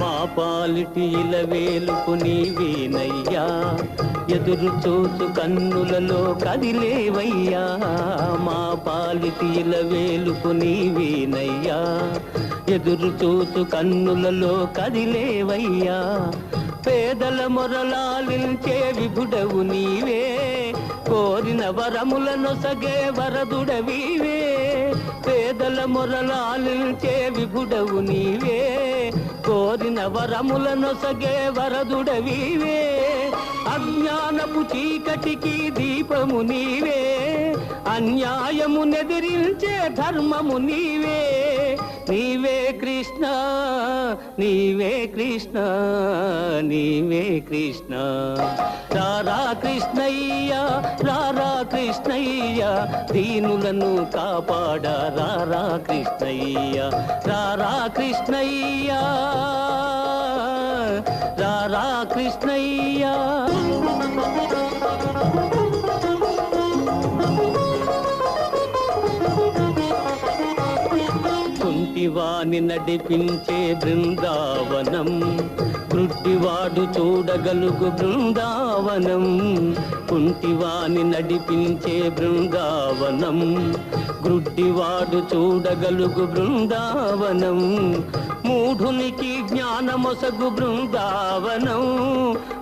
మా పాలిటి ఇలవేలుపు నీవేనయ్యా. ఎదురు చూచు కన్నులలో కదిలేవయ్యా. మా పాలిటి ఇలవేలుపు నీవేనయ్యా. ఎదురు చూచు కన్నులలో కదిలేవయ్యా. పేదల మొరలాలించే విభుడవు నీవే. కోరిన వరములను సగే వరదుడవీవే. పేదల మొరలాలించే విభుడవు నీవే. కోరిన వరములను సగే వరదుడవీవే. అజ్ఞానపు చీకటికి దీపము నీవే. అన్యాయము నెదిరించే ధర్మము నీవే. నీవే కృష్ణ నీవే కృష్ణ నీవే కృష్ణ. రారా కృష్ణయ్య రారా కృష్ణయ్య దీనులను కాపాడ రారా కృష్ణయ్య. రారా కృష్ణయ్య రారా కృష్ణయ్యా. కుంటివాని నడిపించే బృందావనం. కృట్టివాడు చూడగలుగు బృందావనం. కుంటివాని నడిపించే బృందావనం. గ్రుడ్డివాడు చూడగలుగు బృందావనం. మూఢునికి మొసగు బృందావనం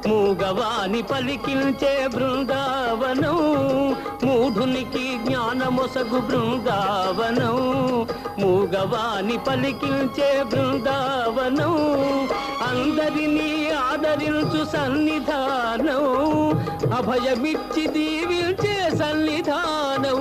మూగవాని పలికించే బృందావనం మూఢునికి జ్ఞానమొసగు బృందావనం మూగవాని పలికించే బృందావనం అందరినీ ఆదరించు సన్నిధానం అభయమిచ్చి దీవించే సన్నిధానం.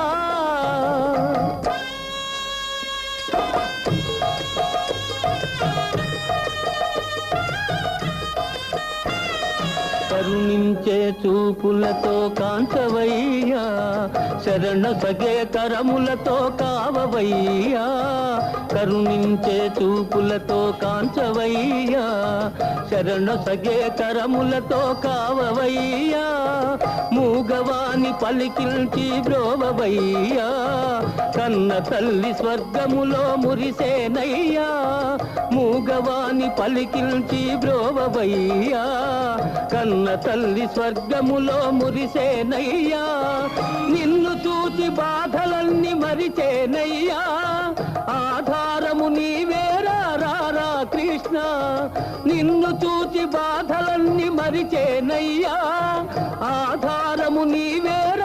కరుణించే చూపులతో కాంచవయ్యా శరణ సగే కరములతో కావవయ్యా. కరుణించే చూపులతో కాంచవయ్యా శరణ సగే కరములతో కావవయ్యా. మూగవాని పలికిల్చి బ్రోవవయ్యా. కన్న తల్లి స్వర్గములో మురిసేనయ్యా. మూగవాని పలికిల్చి బ్రోవవయ్యా. కన్న తల్లి స్వర్గములో మురిసేనయ్యా. నిన్ను చూచి బాధలన్నీ మరిచేనయ్యా. ఆధారము నీవేరా? రారా కృష్ణ. నిన్ను చూచి బాధలన్నీ మరిచేనయ్యా. ఆధారము నీవేరా?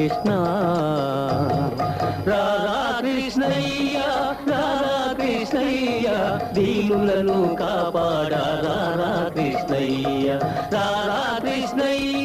కృష్ణ. రాధా కృష్ణయ్య రాధా కృష్ణయ్య దీనులను కాపాడ రాధా కృష్ణయ్య. రాధా కృష్ణయ్య